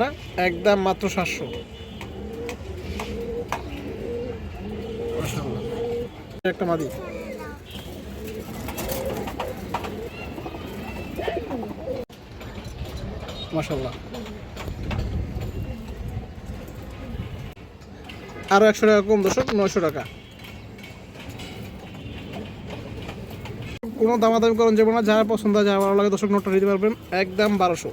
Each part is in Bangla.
না, একদম মাত্র সাতশো। একটা মাদি। মাসাল্লাহ আরও একশো টাকা কম, দর্শক, নয়শো টাকা। কোনো দামাদামি করুন যাবে না যারা পছন্দ হয়, যারা ভালো লাগে, দর্শক, নোটটা নিতে পারবেন। একদম বারোশো।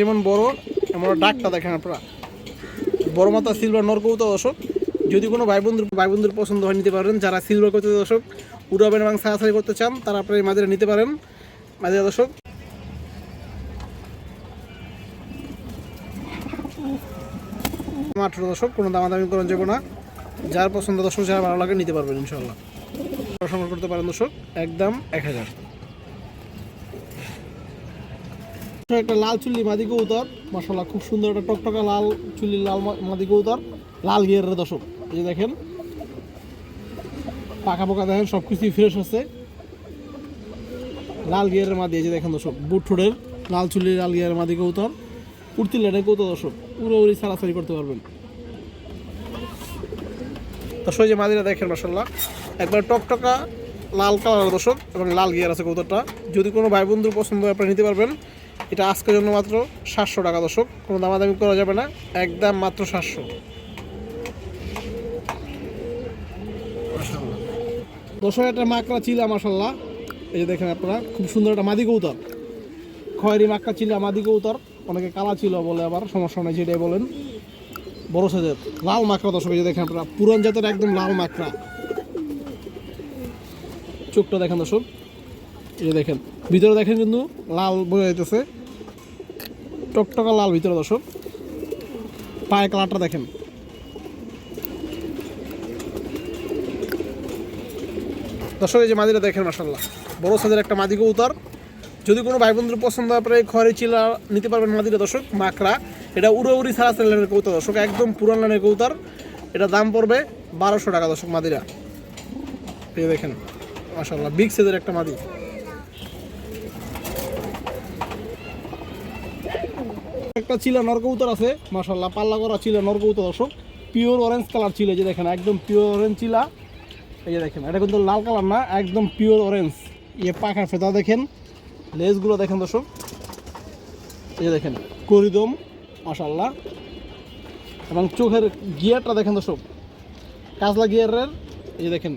যেমন বড়, এমন ডাকটা দেখেন আপনারা। বড় মাথা সিলভার নরকৌতা দর্শক। যদি কোনো ভাই বন্ধুর ভাই বন্ধুর পছন্দ হয়, নিতে পারেন। যারা সিলভার করতে দর্শক, উড়াবেন এবং সারাসারি করতে চান, তারা আপনার এই মাঝে নিতে পারেন। মাঝে দর্শক। আঠেরো দর্শক, কোনো দামাদামি করেন যাব না। যার পছন্দ দর্শক, যারা ভালো লাগে, নিতে পারবেন ইনশাল্লাহ সংগ্রহ করতে পারেন দর্শক, একদম এক হাজার। একটা লাল চুল্লি মাদি কৌতর মশলা খুব সুন্দর একটা টকটকা লাল চুল্লি লাল মাদি কৌতর লাল গিয়ারের দশক এই দেখেন। পাকা পোকা দেখেন সব কিছুই ফ্রেশ আছে। লাল গিয়ারের মাদি, এই যে দেখেন দর্শক, বুট ঠোঁটের লাল চুল্লি লাল গিয়ারের মাদি কৌতর উড়তি লেনের কৌতর দর্শক পুরো উড়ি সারাসারি করতে পারবেন। দর্শক যে মাদিরা দেখেন মাসাল্লাহ একবার টকটকা লাল কালার দর্শক এবং লাল গিয়ার আছে কৌতরটা যদি কোনো ভাই বন্ধুর পছন্দ হয় আপনারা নিতে পারবেন। এটা আজকের জন্য মাত্র সাতশো টাকা, দর্শক। কোনো দামাদামি করা যাবে না, একদম মাত্র সাতশো। দর্শক, একটা মাকড়া চিলা মাসাল্লাহ এই যে দেখেন আপনারা, খুব সুন্দর একটা মাদি কৌতর খয়েরি মাকড়া চিলা, মাদি কৌতর অনেকে কালা ছিল বলে আবার, সমস্যা নেই যেটাই বলেন। বড় সাইজের লাল মাকড়া, দর্শক, এই যে দেখেন আপনারা, পুরান জাতের একদম লাল মাকড়া। চোখটা দেখেন, দর্শক। এই দেখেন, ভিতরে দেখেন কিন্তু লাল বয়ে যাইতেছে। টকটকা লাল ভিতরে, দর্শক। পায়ের কালারটা দেখেন। দর্শক, এই যে মাদিটা দেখেন মাসাল্লাহ বড় সাইজের একটা মাদি কৌতার যদি কোনো ভাই বন্ধুর পছন্দ আপনারা এই চিলা নিতে পারবেন মাদিটা, দর্শক, মাকড়া। এটা উড়ো উড়ি সারা লাইনের কৌতার দর্শক, একদম পুরান লাইনের কৌতার এটা দাম পড়বে বারোশো টাকা, দর্শক মাদিরা এই দেখেন মাসাল্লাহ বিগ সাইজের একটা মাদি। একটা চিলা নরকৌতর আছে মাসাল্লাহ পাল্লা করা চিলা নরকৌতর দর্শক। পিওর অরেঞ্জ কালার ছিল যে দেখেন, একদম পিওর অরেঞ্জ চিলা এই যে দেখেন, এটা কিন্তু লাল কালার না, একদম পিওর অরেঞ্জ ইয়ে পাখার ফেতা দেখেন লেজগুলো দেখেন, দর্শক। এই যে দেখেন, করিদম মাসাল্লাহ এবং চোখের গিয়ারটা দেখেন, দর্শক। কাজলা গিয়ারের, এই দেখেন,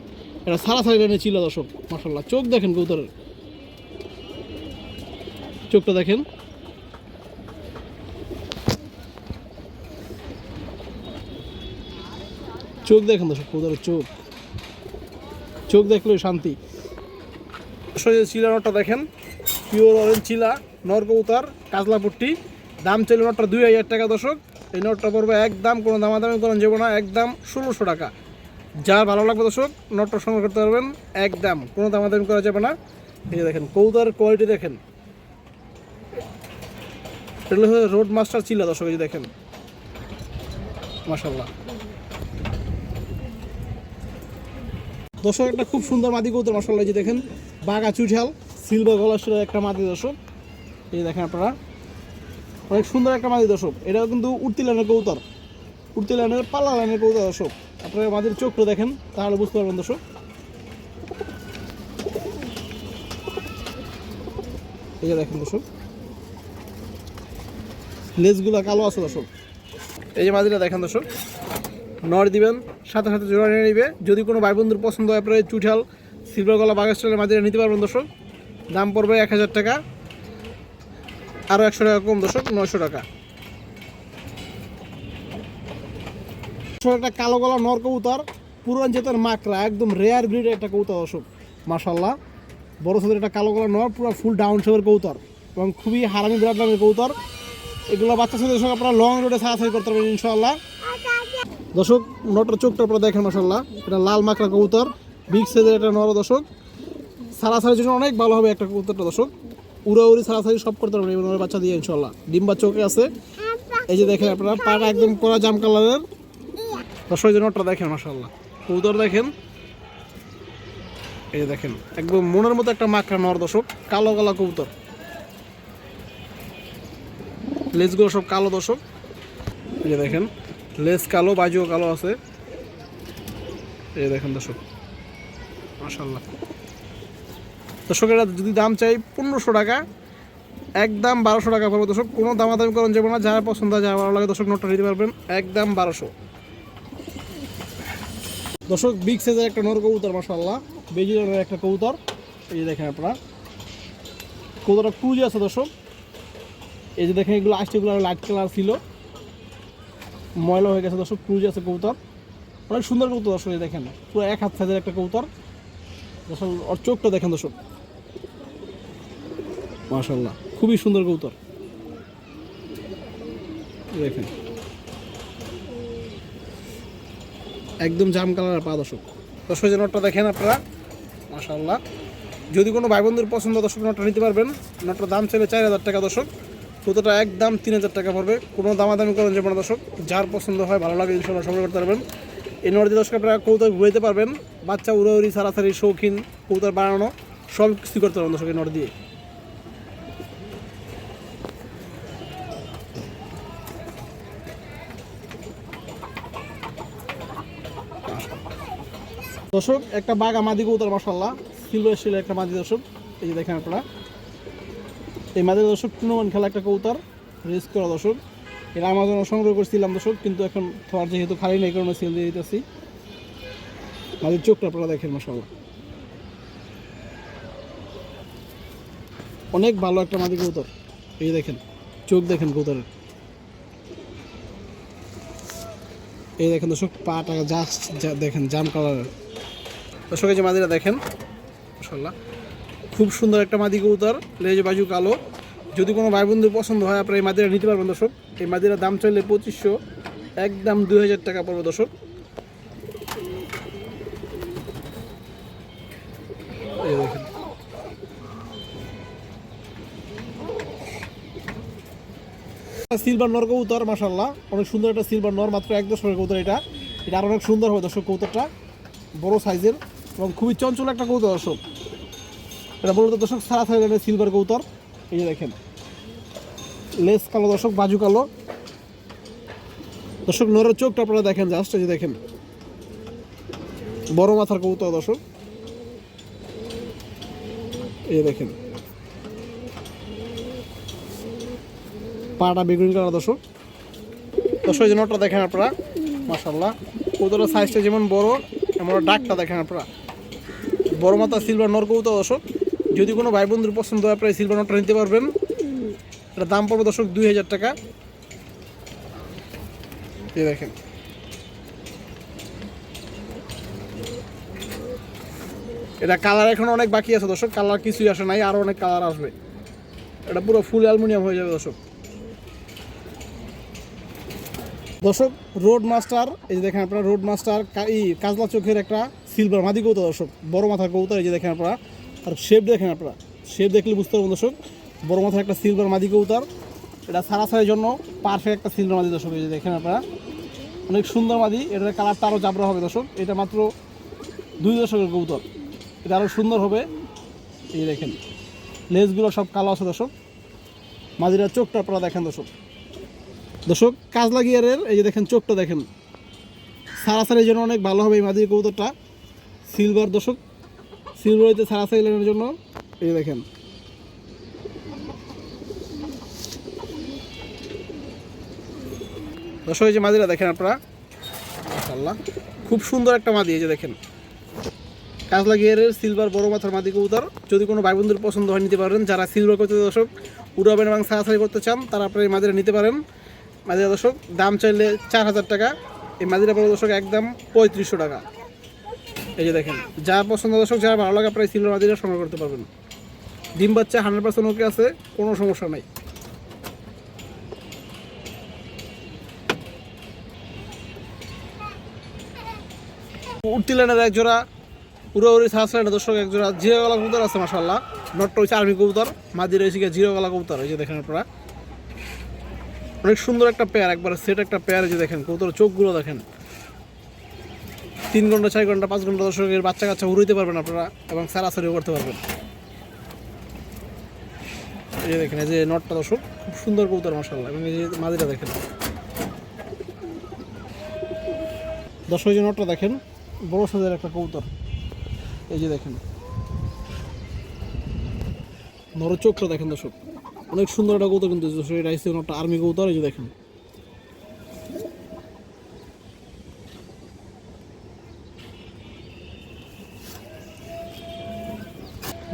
এটা সারা সারি লাইনে ছিল, দর্শক মাসাল্লাহ চোখ দেখেন কৌতরের চোখটা দেখেন। চোখ দেখেন দর্শক কৌতরের চোখ। চোখ দেখলে শান্তি। আসলে চিলা নটটা দেখেন। পিওর অরেঞ্জ চিলা নর কৌতার কাজলা পুট্টি। দাম ছিল নটটা দুই হাজার টাকা দর্শক। এই নটটা পড়বে একদম কোনো দামাদামি করেন যাব না, একদম ষোলোশো টাকা। যার ভালো লাগবে দর্শক নটটা সংগ্রহ করতে পারবেন, একদম কোনো দামাদামি করা যাবে না। এই যে দেখেন কৌতার কোয়ালিটি দেখেন। এগুলো রোড মাস্টার চিলা দর্শক, এই যে দেখেন। মাসাল্লাহ দর্শক, একটা খুব সুন্দর মাদি কৌতর মশলা যে দেখেন, বাঘা চুঝাল সিলভার গলাশের একটা মাদি দর্শক। এই দেখেন আপনারা, অনেক সুন্দর একটা মাদি দর্শক। এটাও কিন্তু উঠতি লাইনের কৌতর উঠতি লাইনের পাল্লা লাইনের কৌতর দর্শক। আপনারা মাদির চোখটা দেখেন, তাহলে বুঝতে পারবেন দর্শক। এই যে দেখেন দর্শক, লেজগুলো কালো আছে দর্শক। এই যে মাদিটা দেখেন দর্শক। নর দিবেন, সাথে সাথে জোড়া নিয়ে নিবে। যদি কোনো ভাই বন্ধুর পছন্দ হয়, আপনারা চুঠাল সিলভার গলা বাঘা স্টাইলের মাঝে নিতে পারবেন দর্শক। দাম পড়বে এক হাজার টাকা। আরও একশো টাকা কম দর্শক, নয়শো টাকা। একটা কালো গলা নর কবুতর, পুরান জাতের মাকড়া, একদম রেয়ার ব্রিডের একটা কবুতর দর্শক মাশাল্লাহ বড় সাদের একটা কালো গলা নর, পুরো ফুল ডাউন শেপের কবুতর এবং খুবই হারামি বিরাট নামের কবুতর। এগুলো বাচ্চা দর্শক আপনারা লং রোডে সারাসারি করতে পারবেন ইনশাল্লাহ দর্শক, নটার চোখটা আপনারা দেখেন মাসাল্লাহ এটা লাল মাকড়া কবুতর বিগ সাইজের একটা নর দর্শক। সারাসারির জন্য অনেক ভালো হবে একটা কবুতরটা, দর্শক। উড়া উড়ি সারাসারি সব করতে পারবেন নরের বাচ্চা দিয়ে ইনশাল্লাহ ডিম্বা চোখে আছে। এই যে দেখেন আপনারা, পাটা একদম কড়া জাম কালারের। দর্শক যে নটটা দেখেন মাসাল্লাহ কবুতর দেখেন। এই যে দেখেন, একদম মনের মতো একটা মাকড়া নর, দর্শক। কালো কালো কবুতর। লেজগুলো সব কালো, দর্শক। এই যে দেখেন। লেজ কালো, বাজিও কালো আছে। এই দেখেন দর্শক। মাসাল্লাহ দর্শকেরা যদি দাম চাই পনেরোশো টাকা, একদম বারোশো টাকা পড়বে দর্শক। কোনো দামাদামি করুন যাবে না, যারা পছন্দ হয় যারা ভালো লাগে দর্শক নোটটা নিতে পারবেন। একদম বারোশো। দর্শক, বিগ সাইজের একটা নর কবুতর মাসাল্লাহ বেজি রঙের একটা কবুতর। এই দেখেন আপনারা। কবুতরটা ক্রুজে আছে দর্শক। এই যে দেখেন, এগুলো আসছে, এগুলো লাইট কালার ছিল। ময়লা হয়ে গেছে, দর্শক ক্রুজ আছে কবুতর। অনেক সুন্দর কবুতর, দর্শক দেখেন। পুরো এক হাত সাইজের একটা কবুতর। দর্শক, ওর চোখটা দেখেন, দর্শক। মাশাল্লাহ খুবই সুন্দর কবুতর। দেখেন। একদম জাম কালারের পা, দর্শক। দর্শক, যে নটটা দেখেন আপনারা মাশাল্লাহ যদি কোনো ভাই বন্ধুর পছন্দ, দর্শক, নটটা নিতে পারবেন। নটটার দাম চাইলে চার হাজার টাকা, দর্শক। কতটা একদম তিন হাজার টাকা পড়বে। কোনো দামাদামি করেন যাবে না দর্শক। যার পছন্দ হয়, ভালো লাগে ইনশাল্লাহ সংগ্রহ করতে পারবেন। এই নট দিয়ে দর্শক, আপনারা কৌতর ঘুরাইতে পারবেন। বাচ্চা উড়াউড়ি সারাসারি শৌখিন কৌতর বানানো, সব কিছু করতে পারবেন দর্শক এই নট দিয়ে। দর্শক, একটা বাঘ মাদি কবুতর মাসাল্লাহ সিলভার শিল একটা মাদি দর্শক। এই যে দেখেন আপনারা। এই মাদি দর্শক টুর্নামেন্ট খেলা একটা কবুতর, রেস করা দর্শক। এটা আমাজন সংগ্রহ করছিলাম দর্শক, কিন্তু এখন থর যেহেতু খালি নেই কারণে সেল দিয়ে দিতেছি। মাদির চোখটা আপনারা দেখেন মাসাল্লাহ অনেক ভালো একটা মাদি কবুতর। এই দেখেন, চোখ দেখেন কবুতরের। এই দেখেন দর্শক, পাটা জাস্ট দেখেন, জাম কালারের দর্শক, এই যে মাদিরা দেখেন মাশাল্লাহ খুব সুন্দর একটা মাদি কবুতর, লেজ বাজু কালো। যদি কোনো ভাই বন্ধুর পছন্দ হয়, আপনারা এই মাদিরা নিতে পারবেন দর্শক। এই মাদিরার দাম চাইলে পঁচিশশো, একদম দুই হাজার টাকা পড়বে দর্শক। সিলভার নর কবুতর মাসাল্লাহ অনেক সুন্দর একটা সিলভার নর মাত্র এক দশকের কবুতর এটা। এটা আর অনেক সুন্দর হবে দর্শক কবুতরটা। বড় সাইজের এবং খুবই চঞ্চল একটা কবুতর দর্শক। এটা মূলত দর্শক সারা থাইল্যান্ডের সিলভার কৌতর এই যে দেখেন, লেস কালো দর্শক, বাজু কালো। দর্শক, নরের চোখটা আপনারা দেখেন জাস্ট, এই যে দেখেন, বড় মাথার কবুতর দর্শক। এই দেখেন, পাটা বেগুনি কালার দর্শক। দর্শক যে নটটা দেখেন আপনারা মাসাল্লাহ কবুতরের সাইজটা যেমন বড়, এমন ডাকটা দেখেন আপনারা। বড় মাথা সিলভার নর কবুতর দর্শক। যদি কোনো ভাই বন্ধুর পছন্দ হয়, আপনারা সিলভার নটটা নিতে পারবেন। এটা দাম পড়বে দর্শক দুই হাজার টাকা। এই দেখেন। এটা কালার এখন অনেক বাকি আছে দর্শক, কালার কিছুই আসে নাই আরও অনেক কালার আসবে। এটা পুরো ফুল অ্যালুমিনিয়াম হয়ে যাবে দর্শক। দর্শক, রোড মাস্টার, এই যে দেখেন আপনারা, রোড মাস্টার এই কাজলা চোখের একটা সিলভার মাদি কৌতা দর্শক, বড় মাথার কৌতা, এই যে দেখেন আপনারা। আর শেপ দেখেন আপনারা। শেপ দেখলে বুঝতে পারবেন দর্শক, বড় মাথার একটা সিলভার মাদি কৌতার এটা সারাসারির জন্য পারফেক্ট একটা সিলভার মাদি দর্শক, এই যে দেখেন আপনারা। অনেক সুন্দর মাদি, এটার কালারটা আরও জাবরা হবে দর্শক। এটা মাত্র দুই দশকের কৌতর এটা আরও সুন্দর হবে। এই দেখেন লেজগুলো সব কালো আছে দর্শক। মাদিরার চোখটা আপনারা দেখেন দর্শক। দর্শক, কাজলা গিয়ারের এই যে দেখেন চোখটা দেখেন। সারাসারির জন্য অনেক ভালো হবে এই মাদির কবুতরটা। সিলভার দর্শক সিলভার হইতে সারাসারি লাইনের জন্য? এই দেখেন। দর্শক, এই যে মাদিরা দেখেন আপনারা। মাশাআল্লাহ। খুব সুন্দর একটা মাদি, এই যে দেখেন। কাজলা গিয়ারের সিলভার বড় মাথার মাদি কবুতর। যদি কোনো ভাই বন্ধুর পছন্দ হয়, নিতে পারেন। যারা সিলভার করতে দর্শক, উড়াবেন এবং সারাসারি করতে চান, তারা আপনারা এই মাদিরা নিতে পারেন। মাদিরা দর্শক, দাম চাইলে চার হাজার টাকা। এই মাদিরা বড়, দর্শক, একদম পঁয়ত্রিশশো টাকা। এই যে দেখেন। যার পছন্দ দর্শক যারা ভালো লাগে, আপনারা সিলভার মাদিরা সংগ্রহ করতে পারবেন। ডিম বাচ্চা হান্ড্রেড পার্সেন্ট ওকে আছে, কোনো সমস্যা নাই। উঠতি লাইনের এক জোড়া, উড়াউড়ি সাহস লাইনের দর্শক এক জোড়া, জিরো গলা কবুতর আছে মাসাল্লাহ নটটা হচ্ছে আর্মি কবুতর, মাদি রয়েছে গিয়ে জিরো গলা কবুতর, এই যে দেখেন আপনারা। অনেক সুন্দর একটা পেয়ার একবার সেট একটা পেয়ার যে দেখেন কবুতর চোখগুলো দেখেন। তিন ঘণ্টা, ছয় ঘণ্টা, পাঁচ ঘণ্টা দর্শকের বাচ্চা কাচ্চা উড়াইতে পারবেন আপনারা এবং সারাসারিও করতে পারবেন। এই দেখেন, এই যে নটটা দর্শক, খুব সুন্দর কবুতর মশাল্লা এবং এই যে মাদিটা দেখেন। দর্শক যে নটটা দেখেন, বড় সাজের একটা কবুতর। এই যে দেখেন নর চোখটা দেখেন দর্শক, অনেক সুন্দর একটা কবুতর কিন্তু এটা হচ্ছে একটা আর্মি কবুতর, এই যে দেখেন।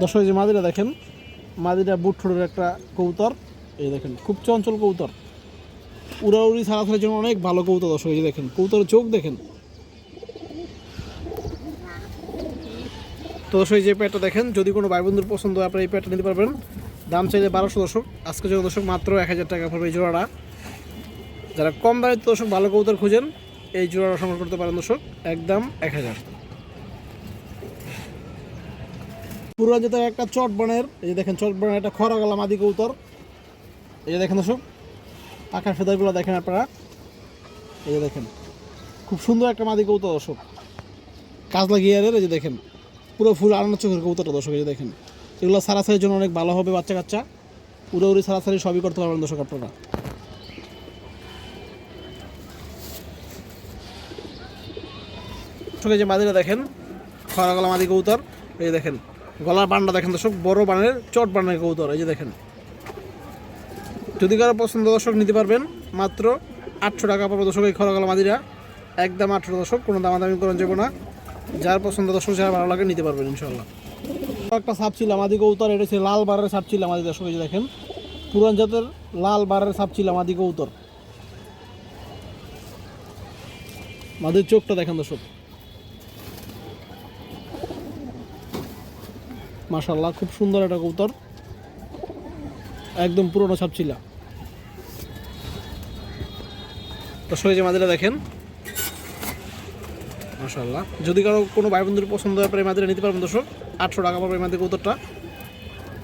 দর্শক যে মাদিরা দেখেন, মাদিরা বুট ঠোঁটের একটা কবুতর। এই দেখেন, খুব চঞ্চল কবুতর। উড়াউড়ি ছাড়াছাড়ির জন্য অনেক ভালো কবুতর দর্শক, এই দেখেন, কবুতরের চোখ দেখেন। তো দর্শক যে প্যাটটা দেখেন, যদি কোনো ভাই বন্ধুর পছন্দ হয়, আপনারা এই প্যাটটা নিতে পারবেন। দাম চাইলে বারোশো দর্শক আজকে জন্য দর্শক মাত্র এক হাজার টাকা পড়বে এই জোড়াটা। যারা কম দামে দর্শক ভালো কবুতর খুঁজেন, এই জোড়াটা সংগ্রহ করতে পারেন দর্শক, একদম এক হাজার। পুরান যেটা একটা চট বনের, এই যে দেখেন চট বনের একটা খরা গলা মাদি কবুতর। এই যে দেখেন দর্শক পাখার ফেদারগুলো দেখেন আপনারা। এই যে দেখেন, খুব সুন্দর একটা মাদি কবুতর দর্শক। কাজলা গিয়ারের, এই যে দেখেন, পুরো ফুল আনন্দ চোখের কবুতরটা দর্শক, এই যে দেখেন। এগুলো সারাসারির জন্য অনেক ভালো হবে বাচ্চা কাচ্চা উড়ে সারাসারি সবই করতে পারবেন দর্শক আপনারা। এই যে মাদিরা দেখেন, খরা গলা মাদি কবুতর, এই দেখেন। গলার বান্ডা দেখেন দর্শক, বড় বানের চট বানের কবুতর, এই যে দেখেন। যদি কারও পছন্দ দর্শক নিতে পারবেন, মাত্র আটশো টাকা পাবো দর্শক, এই খরা গলা মাদিরা। একদম আটশো দর্শক, কোনো দামাদামি করেন যাব না। যার পছন্দ দর্শক, যারা ভালো লাগে নিতে পারবেন ইনশাল্লাহ একটা সাপ ছিল আমাদি কৌতর এটা হচ্ছে লাল বারের সাপ ছিল আমাদের দর্শক, এই যে দেখেন। পুরান জাতের লাল বারের সাপ ছিল আমাদি কৌতর মাদের চোখটা দেখেন দর্শক। মাশাল্লাহ খুব সুন্দর একটা কৌতর একদম পুরনো সাপ ছিল দর্শক এই যে মাদিরা দেখেন মাশাল্লাহ যদি কারও কোনো ভাই বন্ধুর পছন্দ হয় এই মাদিরা নিতে পারবেন, দর্শক। আটশো টাকা পাবে মাদি কৌতরটা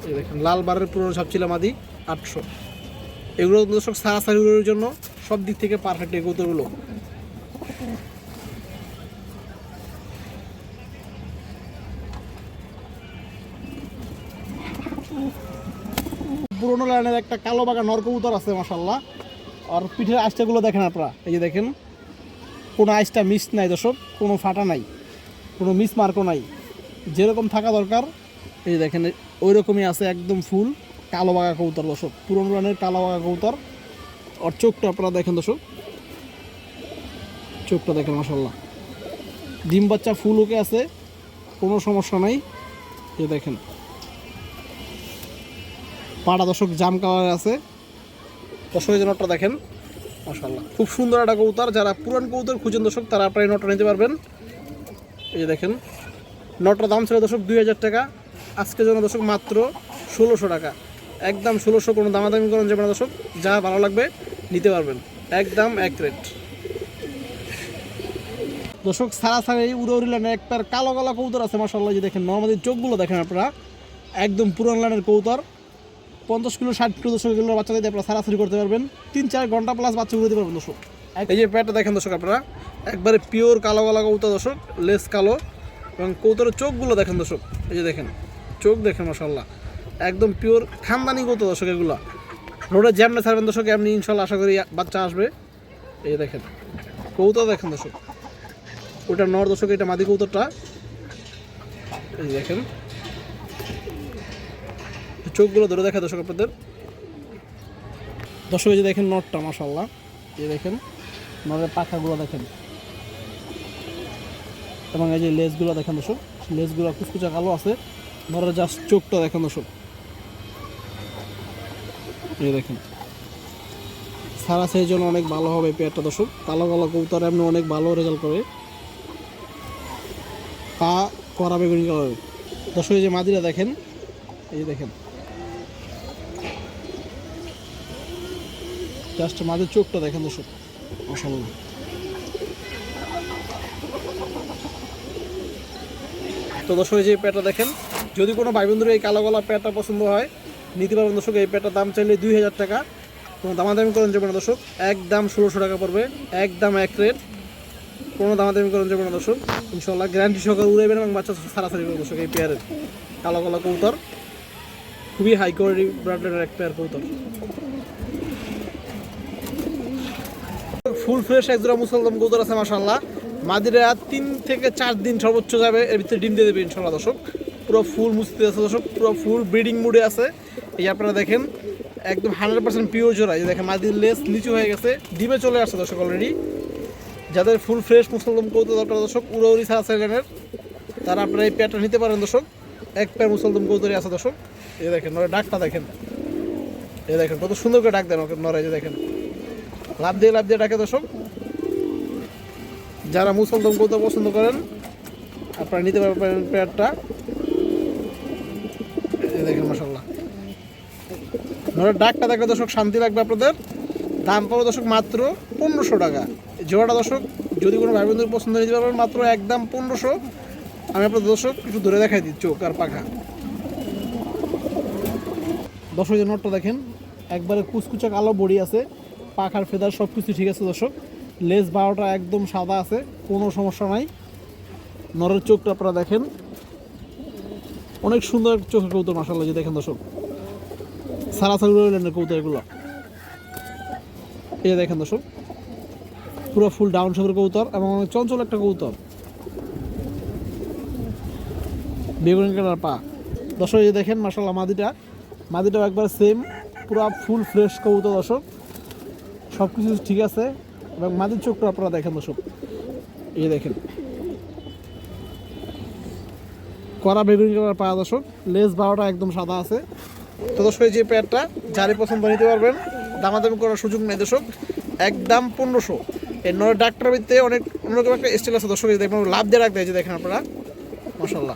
এই দেখেন, লাল বারের পুরনো সাপ ছিল মাদি, আটশো। এগুলো দর্শক সারাসারিগুলোর জন্য সব দিক থেকে পারফেক্ট এই কৌতরগুলো লাইনের একটা কালো বাগা নরকবুতর আছে মাসাল্লাহ আর পিঠের আইসটাগুলো দেখেন আপনারা, এই যে দেখেন। কোনো আইসটা মিস নাই দর্শক, কোনো ফাটা নাই, কোনো মিস মার্কও নাই। যেরকম থাকা দরকার, এই যে দেখেন ওই রকমই আছে একদম ফুল কালো বাগা কবুতর দর্শক, পুরোনো লাইনের কালো বাগা কবুতর। আর চোখটা আপনারা দেখেন দর্শক, চোখটা দেখেন মাসাল্লাহ ডিম বাচ্চা ফুল ওকে আছে, কোনো সমস্যা নাই, এই দেখেন। পাড়া দর্শক জাম কালার আছে। দর্শক এই যে নটটা দেখেন। মাশাল্লাহ খুব সুন্দর একটা কবুতর। যারা পুরান কবুতর খুঁজেন দর্শক, তারা আপনার নটটা নিতে পারবেন। এই যে দেখেন, নটটার দাম ছিল দর্শক দুই হাজার টাকা। আজকে জন্য দর্শক মাত্র ষোলোশো টাকা। একদম ষোলোশো, কোনো দামাদামি করেন যাবে না যা ভালো লাগবে, নিতে পারবেন। একদম এক রেট। দর্শক সারা সারা এই উড়ে উড়ি একটা কালো কালো কবুতর আছে মাসাল্লাহ যে দেখেন, নর্মালি চোখগুলো দেখেন আপনারা। একদম পুরান লাইনের কবুতর। পঞ্চাশ কিলো, ষাট কিলো, দশ কিলো বাচ্চাদের দিয়ে আপনারা সারাসারি করতে পারবেন। তিন, চার ঘণ্টা প্লাস বাচ্চা উড়তে পারবেন দর্শক। এই যে প্যাটটা দেখেন দর্শক আপনারা, একবারে পিওর কালো কালো কবুতর দর্শক লেস কালো, এবং কবুতরের চোখগুলো দেখেন দর্শক, এই যে দেখেন, চোখ দেখেন মাসাল্লাহ একদম পিওর খানদানি কবুতর দর্শক এগুলো। রোডে জ্যামনে ছাড়বেন দর্শক, এমনি ইনশাল্লাহ আশা করি বাচ্চা আসবে। এই যে দেখেন, কবুতর দেখেন দর্শক ওটা নর দর্শক, এটা মাদি কবুতরটা। এই দেখেন চোখগুলো ধরে দেখা দর্শক আপনাদের। দর্শক যে দেখেন নটটা মাসাল্লাহ এই দেখেন নরের পাখাগুলো দেখেন। এবং এই যে লেজগুলো দেখেন দর্শক, লেজগুলো কুচকুচা কালো আছে। নরের জাস্ট চোখটা দেখেন দর্শক। এই দেখেন। সারা সেই জন্য অনেক ভালো হবে পেয়ারটা দর্শক। কালো কালো কবুতর এমনি অনেক ভালো রেজাল্ট করে। পা করা বেগুনি কালার দর্শক এই যে মাদিরা দেখেন, এই দেখেন। জাস্ট মাঝে চোখটা দেখেন দর্শক অসাধারণ তো দর্শক যে প্যাটটা দেখেন, যদি কোনো ভাই বন্ধুর এই কালো গলা প্যাটটা পছন্দ হয়, নিতে পারবেন দর্শক, এই প্যাটটার দাম চাইলে দুই হাজার টাকা। কোনো দামাদামি করেন যাবে না দর্শক, একদম ষোলোশো টাকা পড়বে, একদম এক রেট। কোনো দামাদামি করেন যাবে না দর্শক ইনশাল্লাহ গ্যারান্টি সহকারে উড়াইবেন এবং বাচ্চা সারাসারি করবে দর্শক, এই পেয়ারের কালো কালো কৌতর খুবই হাই কোয়ালিটি ব্র্যান্ডের এক পেয়ার কৌতর ফুল ফ্রেশ এক জোড়া মুসলদম কৌতর আছে মাসাল্লাহ মাদিরা তিন থেকে চার দিন সর্বোচ্চ যাবে, এর ভিতরে ডিম দিয়ে দেবে ইনশাল্লাহ দর্শক। পুরো ফুল মুস্তি আছে, দর্শক, পুরো ফুল ব্রিডিং মুডে আছে। এই আপনারা দেখেন, একদম হান্ড্রেড পার্সেন্ট পিওর জোড়া, এই দেখেন, মাদির লেস নিচু হয়ে গেছে, ডিমে চলে আসছে, দর্শক অলরেডি যাদের ফুল ফ্রেশ মুসলদম কৌতর দরকার, দর্শক, উড়াউড়ি সারা সাইলেনের তারা আপনারা এই পেয়ারটা নিতে পারেন, দর্শক। এক প্যার মুসলদম কৌতরি আছে, দর্শক। এই দেখেন নয় ডাকটা দেখেন। এই দেখেন, কত সুন্দর করে ডাক দেন ওকে নড়াই যে দেখেন। লাভ দিয়ে লাভ দিয়ে ডাকে দর্শক। যারা মুসলদম কৌতর পছন্দ করেন, আপনারা নিতে পারবেন পেয়ারটা। দেখেন মাসাল্লাহ নড়ের ডাকটা দেখলে দর্শক শান্তি লাগবে আপনাদের। দাম পাবো দর্শক মাত্র পনেরোশো টাকা। জোড়াটা দর্শক, যদি কোনো ভাই বন্ধুর পছন্দ নিতে পারবেন মাত্র একদম পনেরোশো। আমি আপনার দর্শক, একটু ধরে দেখাই দিই, চোখ আর পাখা। দর্শক যে নোটটা দেখেন, একবারে কুচকুচা কালো বড়ি আছে। পাখার ফেদার সব কিছু ঠিক আছে দর্শক। লেজ বারোটা একদম সাদা আছে, কোনো সমস্যা নাই। নরের চোখটা আপনারা দেখেন। অনেক সুন্দর চোখের কৌতুক মাসাল্লাহ যে দেখেন দর্শক। সারাসারি রইলেন কৌতুক এগুলো এই দেখেন দর্শক, পুরো ফুল ডাউন শেপের কৌতর এবং অনেক চঞ্চল একটা কৌতর বেগুন কালার পা। দর্শক, এই দেখেন মাসাল্লাহ মাদিটা। মাদিটাও একবার সেম পুরো ফুল ফ্রেশ কবুতর দর্শক। সব কিছু ঠিক আছে। এবং মাদির চোখটা আপনারা দেখেন সব এই দেখেন। কড়া বেগুনি কালার পা দর্শক, লেস বারোটা একদম সাদা আছে। তো দর্শক যে প্যাডটা, যারই পছন্দ নিতে পারবেন, দামাদামি করার সুযোগ নেই দর্শক। একদম পনেরোশো। এই নয় ডাক্তার ভিত্তিতে অনেক অন্যরকম একটা স্টাইল আছে দর্শক দেখবেন লাভ দিয়ে রাখতে যে দেখেন আপনারা। মশাল্লাহ